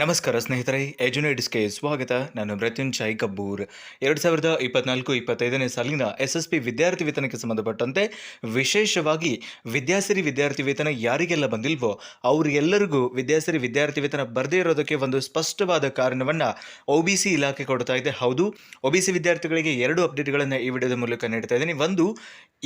ನಮಸ್ಕಾರ ಸ್ನೇಹಿತರೆ ಎಜುನೇಟ್ಸ್ಗೆ ಸ್ವಾಗತ. ನಾನು ಮೃತ್ಯುಂಜಯ್ ಕಬ್ಬೂರ್. ಎರಡು ಸಾವಿರದ ಇಪ್ಪತ್ನಾಲ್ಕು, ಇಪ್ಪತ್ತೈದನೇ ಸಾಲಿನ ಎಸ್ ಎಸ್ ಪಿ ವಿದ್ಯಾರ್ಥಿ ವೇತನಕ್ಕೆ ಸಂಬಂಧಪಟ್ಟಂತೆ ವಿಶೇಷವಾಗಿ ವಿದ್ಯಾಸಿರಿ ವಿದ್ಯಾರ್ಥಿ ವೇತನ ಯಾರಿಗೆಲ್ಲ ಬಂದಿಲ್ವೋ ಅವರಿಗೆಲ್ಲರಿಗೂ ವಿದ್ಯಾಸಿರಿ ವಿದ್ಯಾರ್ಥಿ ವೇತನ ಬರದೇ ಇರೋದಕ್ಕೆ ಒಂದು ಸ್ಪಷ್ಟವಾದ ಕಾರಣವನ್ನು ಒ ಬಿ ಸಿ ಇಲಾಖೆ ಕೊಡ್ತಾ ಇದೆ. ಹೌದು ಒ ಬಿ ಸಿ ವಿದ್ಯಾರ್ಥಿಗಳಿಗೆ ಎರಡು ಅಪ್ಡೇಟ್ಗಳನ್ನು ಈ ವಿಡಿಯೋದ ಮೂಲಕ ನೀಡ್ತಾ ಇದ್ದೀನಿ. ಒಂದು,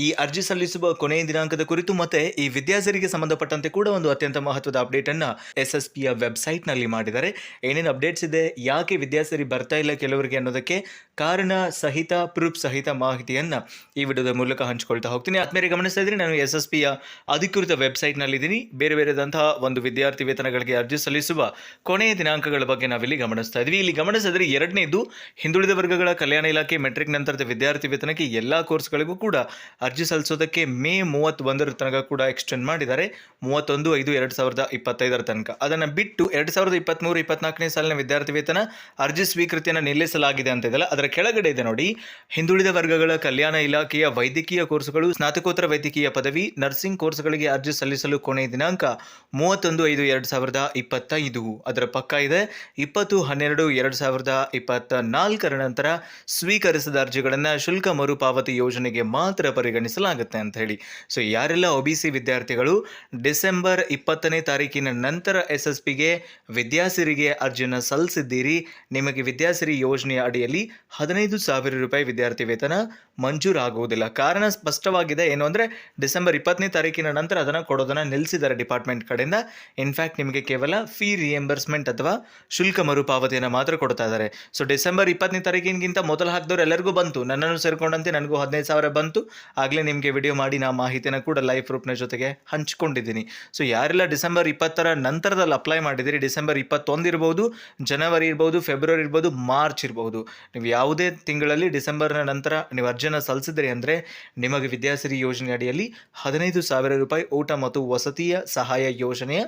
ಈ ಅರ್ಜಿ ಸಲ್ಲಿಸುವ ಕೊನೆಯ ದಿನಾಂಕದ ಕುರಿತು ಮತ್ತೆ ಈ ವಿದ್ಯಾಸಿರಿಗೆ ಸಂಬಂಧಪಟ್ಟಂತೆ ಕೂಡ ಒಂದು ಅತ್ಯಂತ ಮಹತ್ವದ ಅಪ್ಡೇಟ್ ಅನ್ನ ಎಸ್ ಎಸ್ ಪಿಯ ವೆಬ್ಸೈಟ್ನಲ್ಲಿ ಮಾಡಿದ್ದಾರೆ ಏನೇನು ಅಪ್ಡೇಟ್ಸ್ ಇದೆ, ಯಾಕೆ ವಿದ್ಯಾಸರಿ ಬರ್ತಾ ಇಲ್ಲ ಕೆಲವರಿಗೆ ಅನ್ನೋದಕ್ಕೆ ಕಾರಣ ಸಹಿತ ಪ್ರೂಫ್ ಸಹಿತ ಮಾಹಿತಿಯನ್ನು ಈ ವಿಡಿಯೋದ ಮೂಲಕ ಹಂಚ್ಕೊಳ್ತಾ ಹೋಗ್ತೀನಿ. ಆದ್ಮೇಲೆ ಗಮನಿಸ್ತಾ ಇದ್ದೀನಿ ನಾನು ಎಸ್ ಎಸ್ ಪಿಯ ಅಧಿಕೃತ ವೆಬ್ಸೈಟ್ನಲ್ಲಿ ಇದ್ದೀನಿ ಬೇರೆ ಬೇರೆದಂತಹ ಒಂದು ವಿದ್ಯಾರ್ಥಿ ವೇತನಗಳಿಗೆ ಅರ್ಜಿ ಸಲ್ಲಿಸುವ ಕೊನೆಯ ದಿನಾಂಕಗಳ ಬಗ್ಗೆ ನಾವಿಲ್ಲಿ ಗಮನಿಸ್ತಾ ಇದ್ವಿ. ಇಲ್ಲಿ ಗಮನಿಸಿದ್ರೆ ಎರಡನೇದು ಹಿಂದುಳಿದ ವರ್ಗಗಳ ಕಲ್ಯಾಣ ಇಲಾಖೆ ಮೆಟ್ರಿಕ್ ನಂತರದ ವಿದ್ಯಾರ್ಥಿ ವೇತನಕ್ಕೆ ಎಲ್ಲಾ ಕೋರ್ಸ್ಗಳಿಗೂ ಕೂಡ ಅರ್ಜಿ ಸಲ್ಲಿಸೋದಕ್ಕೆ ಮೇ ಮೂವತ್ತೊಂದರ ತನಕ ಕೂಡ ಎಕ್ಸ್ಟೆಂಡ್ ಮಾಡಿದ್ದಾರೆ. ಮೂವತ್ತೊಂದು ಐದು ಎರಡು ಸಾವಿರದ ಇಪ್ಪತ್ತೈದರ ತನಕ. ಅದನ್ನು ಬಿಟ್ಟು ಎರಡು ಸಾವಿರದ ಇಪ್ಪತ್ತ್ಮೂರು ಇಪ್ಪತ್ನಾಲ್ಕನೇ ಸಾಲಿನ ವಿದ್ಯಾರ್ಥಿ ವೇತನ ಅರ್ಜಿ ಸ್ವೀಕೃತಿಯನ್ನು ನಿಲ್ಲಿಸಲಾಗಿದೆ ಅಂತ ಇದೆಯಲ್ಲ, ಅದರ ಕೆಳಗಡೆ ಇದೆ ನೋಡಿ, ಹಿಂದುಳಿದ ವರ್ಗಗಳ ಕಲ್ಯಾಣ ಇಲಾಖೆಯ ವೈದ್ಯಕೀಯ ಕೋರ್ಸ್ಗಳು, ಸ್ನಾತಕೋತ್ತರ ವೈದ್ಯಕೀಯ ಪದವಿ, ನರ್ಸಿಂಗ್ ಕೋರ್ಸ್ಗಳಿಗೆ ಅರ್ಜಿ ಸಲ್ಲಿಸಲು ಕೊನೆಯ ದಿನಾಂಕ ಮೂವತ್ತೊಂದು ಐದು ಎರಡು ಸಾವಿರದ ಇಪ್ಪತ್ತೈದು. ಅದರ ಪಕ್ಕ ಇದೆ, ಇಪ್ಪತ್ತು ಹನ್ನೆರಡು ಎರಡು ಸಾವಿರದ ಇಪ್ಪತ್ತ ನಾಲ್ಕರ ನಂತರ ಸ್ವೀಕರಿಸಿದ ಅರ್ಜಿಗಳನ್ನು ಶುಲ್ಕ ಮರುಪಾವತಿ ಯೋಜನೆಗೆ ಮಾತ್ರ ಪರಿಗಣಿಸಲಾಗುತ್ತೆ ಅಂತ ಹೇಳಿ. ಸೊ ಯಾರೆಲ್ಲ ಒ ಬಿ ಸಿ ವಿದ್ಯಾರ್ಥಿಗಳು ಡಿಸೆಂಬರ್ ಇಪ್ಪತ್ತನೇ ತಾರೀಕಿನ ನಂತರ ಎಸ್ ಎಸ್ ಪಿಗೆ ವಿದ್ಯಾಸಿರಿಗೆ ಅರ್ಜಿಯನ್ನು ಸಲ್ಲಿಸಿದ್ದೀರಿ. ನಿಮಗೆ ವಿದ್ಯಾಸಿರಿ ಯೋಜನೆಯ ಅಡಿಯಲ್ಲಿ ಹದಿನೈದು ಸಾವಿರ ರೂಪಾಯಿ ವಿದ್ಯಾರ್ಥಿ ವೇತನ ಮಂಜೂರಾಗುವುದಿಲ್ಲ. ಕಾರಣ ಸ್ಪಷ್ಟವಾಗಿದೆ ಏನು ಅಂದರೆ ಡಿಸೆಂಬರ್ ಇಪ್ಪತ್ತನೇ ತಾರೀಕಿನ ನಂತರ ಅದನ್ನು ಕೊಡೋದನ್ನು ನಿಲ್ಲಿಸಿದ್ದಾರೆ ಡಿಪಾರ್ಟ್ಮೆಂಟ್ ಕಡೆಯಿಂದ. ಇನ್ಫ್ಯಾಕ್ಟ್ ನಿಮಗೆ ಕೇವಲ ಫೀ ರಿಯಂಬರ್ಸ್ಮೆಂಟ್ ಅಥವಾ ಶುಲ್ಕ ಮರುಪಾವತಿಯನ್ನು ಮಾತ್ರ ಕೊಡ್ತಾ ಇದ್ದಾರೆ. ಸೊ ಡಿಸೆಂಬರ್ ಇಪ್ಪತ್ತನೇ ತಾರೀಕಿನಗಿಂತ ಮೊದಲು ಹಾಕಿದವರು ಎಲ್ಲರಿಗೂ ಬಂತು. ನನ್ನನ್ನು ಸೇರಿಕೊಂಡಂತೆ ನನಗೂ ಹದಿನೈದು ಸಾವಿರ ಬಂತು. ಆಗಲೇ ನಿಮಗೆ ವಿಡಿಯೋ ಮಾಡಿ ನಾ ಮಾಹಿತಿನ ಕೂಡ ಲೈವ್ ಪ್ರೂಫ್ನ ಜೊತೆಗೆ ಹಂಚಿಕೊಂಡಿದ್ದೀನಿ. ಸೊ ಯಾರೆಲ್ಲ ಡಿಸೆಂಬರ್ ಇಪ್ಪತ್ತರ ನಂತರದಲ್ಲಿ ಅಪ್ಲೈ ಮಾಡಿದಿರಿ ಡಿಸೆಂಬರ್ ಇಪ್ಪತ್ತೊಂದು ಇರ್ಬೋದು ಜನವರಿ ಇರ್ಬೋದು, ಫೆಬ್ರವರಿ ಇರ್ಬೋದು, ಮಾರ್ಚ್ ಇರ್ಬೋದು. ನೀವು ಯಾವುದೇ ತಿಂಗಳಲ್ಲಿ ಡಿಸೆಂಬರ್ನ ನಂತರ ನೀವು ಅರ್ಜಿನ ಸಲ್ಲಿಸಿದ್ರಿ ಅಂದರೆ ನಿಮಗೆ ವಿದ್ಯಾಸಿರಿ ಯೋಜನೆ ಅಡಿಯಲ್ಲಿ ಹದಿನೈದು ಸಾವಿರ ರೂಪಾಯಿ ಊಟ ಮತ್ತು ವಸತಿಯ ಸಹಾಯ ಯೋಜನೆಯ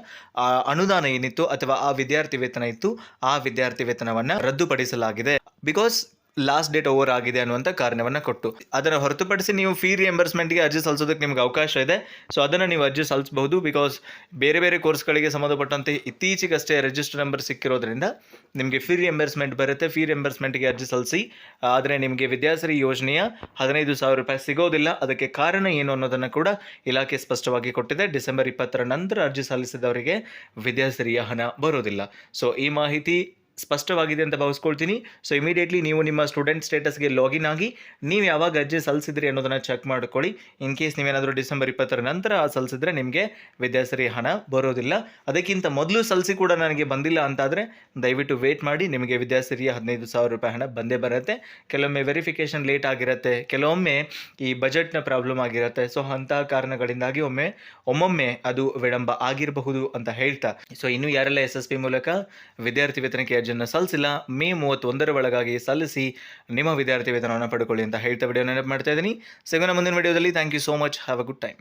ಅನುದಾನ ಏನಿತ್ತು ಅಥವಾ ಆ ವಿದ್ಯಾರ್ಥಿ ವೇತನ ಇತ್ತು, ಆ ವಿದ್ಯಾರ್ಥಿ ವೇತನವನ್ನು ರದ್ದುಪಡಿಸಲಾಗಿದೆ. ಬಿಕಾಸ್ ಲಾಸ್ಟ್ ಡೇಟ್ ಓವರ್ ಆಗಿದೆ ಅನ್ನುವಂಥ ಕಾರಣವನ್ನು ಕೊಟ್ಟು. ಅದನ್ನು ಹೊರತುಪಡಿಸಿ ನೀವು ಫೀ ರಿಯಂಬರ್ಸ್ಮೆಂಟ್ಗೆ ಅರ್ಜಿ ಸಲ್ಲಿಸೋದಕ್ಕೆ ನಿಮ್ಗೆ ಅವಕಾಶ ಇದೆ. ಸೊ ಅದನ್ನು ನೀವು ಅರ್ಜಿ ಸಲ್ಲಿಸಬಹುದು ಬಿಕಾಸ್ ಬೇರೆ ಬೇರೆ ಕೋರ್ಸ್ಗಳಿಗೆ ಸಂಬಂಧಪಟ್ಟಂತೆ ಇತ್ತೀಚೆಗಷ್ಟೇ ರಿಜಿಸ್ಟರ್ ನಂಬರ್ ಸಿಕ್ಕಿರೋದ್ರಿಂದ ನಿಮಗೆ ಫೀ ರಿಯಂಬರ್ಸ್ಮೆಂಟ್ ಬರುತ್ತೆ. ಫೀ ರಿಯಂಬರ್ಸ್ಮೆಂಟ್ಗೆ ಅರ್ಜಿ ಸಲ್ಲಿಸಿ ಆದರೆ ನಿಮಗೆ ವಿದ್ಯಾಸರಿ ಯೋಜನೆಯ ಹದಿನೈದು ಸಾವಿರ ರೂಪಾಯಿ ಸಿಗೋದಿಲ್ಲ. ಅದಕ್ಕೆ ಕಾರಣ ಏನು ಅನ್ನೋದನ್ನು ಕೂಡ ಇಲಾಖೆ ಸ್ಪಷ್ಟವಾಗಿ ಕೊಟ್ಟಿದೆ. ಡಿಸೆಂಬರ್ ಇಪ್ಪತ್ತರ ನಂತರ ಅರ್ಜಿ ಸಲ್ಲಿಸಿದವರಿಗೆ ವಿದ್ಯಾಸರಿಯ ಹಣ ಬರೋದಿಲ್ಲ. ಸೊ ಈ ಮಾಹಿತಿ ಸ್ಪಷ್ಟವಾಗಿದೆ ಅಂತ ಭಾವಿಸ್ಕೊಳ್ತೀನಿ. ಸೊ ಇಮಿಡಿಯೇಟ್ಲಿ ನೀವು ನಿಮ್ಮ ಸ್ಟೂಡೆಂಟ್ ಸ್ಟೇಟಸ್ಗೆ ಲಾಗಿನ್ ಆಗಿ, ನೀವು ಯಾವಾಗ ಅರ್ಜಿ ಸಲ್ಲಿಸಿದ್ರಿ ಅನ್ನೋದನ್ನು ಚೆಕ್ ಮಾಡ್ಕೊಳ್ಳಿ. ಇನ್ ಕೇಸ್ ನೀವೇನಾದರೂ ಡಿಸೆಂಬರ್ ಇಪ್ಪತ್ತರ ನಂತರ ಸಲ್ಲಿಸಿದ್ರೆ ನಿಮಗೆ ವಿದ್ಯಾಸರಿ ಹಣ ಬರೋದಿಲ್ಲ. ಅದಕ್ಕಿಂತ ಮೊದಲು ಸಲ್ಲಿಸಿ ಕೂಡ ನನಗೆ ಬಂದಿಲ್ಲ ಅಂತಾದರೆ ದಯವಿಟ್ಟು ವೇಟ್ ಮಾಡಿ, ನಿಮಗೆ ವಿದ್ಯಾಸರಿಯ ಹದಿನೈದು ಸಾವಿರ ರೂಪಾಯಿ ಹಣ ಬಂದೇ ಬರುತ್ತೆ. ಕೆಲವೊಮ್ಮೆ ವೆರಿಫಿಕೇಷನ್ ಲೇಟ್ ಆಗಿರುತ್ತೆ, ಕೆಲವೊಮ್ಮೆ ಈ ಬಜೆಟ್ನ ಪ್ರಾಬ್ಲಮ್ ಆಗಿರುತ್ತೆ. ಸೊ ಅಂತಹ ಕಾರಣಗಳಿಂದಾಗಿ ಒಮ್ಮೆ, ಒಮ್ಮೊಮ್ಮೆ ಅದು ವಿಳಂಬ ಆಗಿರಬಹುದು ಅಂತ ಹೇಳ್ತಾ. ಸೊ ಇನ್ನು ಯಾರೆಲ್ಲ ಎಸ್ ಮೂಲಕ ವಿದ್ಯಾರ್ಥಿ ವೇತನಕ್ಕೆ ಅರ್ಜಿಯನ್ನು ಸಲ್ಲಿಸಿಲ್ಲ ಮೇ ಮೂವತ್ತೊಂದರ ಒಳಗಾಗಿ ಸಲ್ಲಿಸಿ ನಿಮ್ಮ ವಿದ್ಯಾರ್ಥಿ ವೇತನವನ್ನು ಪಡ್ಕೊಳ್ಳಿ ಅಂತ ಹೇಳ್ತಾ ವಿಡಿಯೋ ನೆನಪು ಮಾಡ್ತಾ ಇದ್ದೀನಿ. ಸಿಗೋಣ ಮುಂದಿನ ವಿಡಿಯೋದಲ್ಲಿ thank you so much have a good time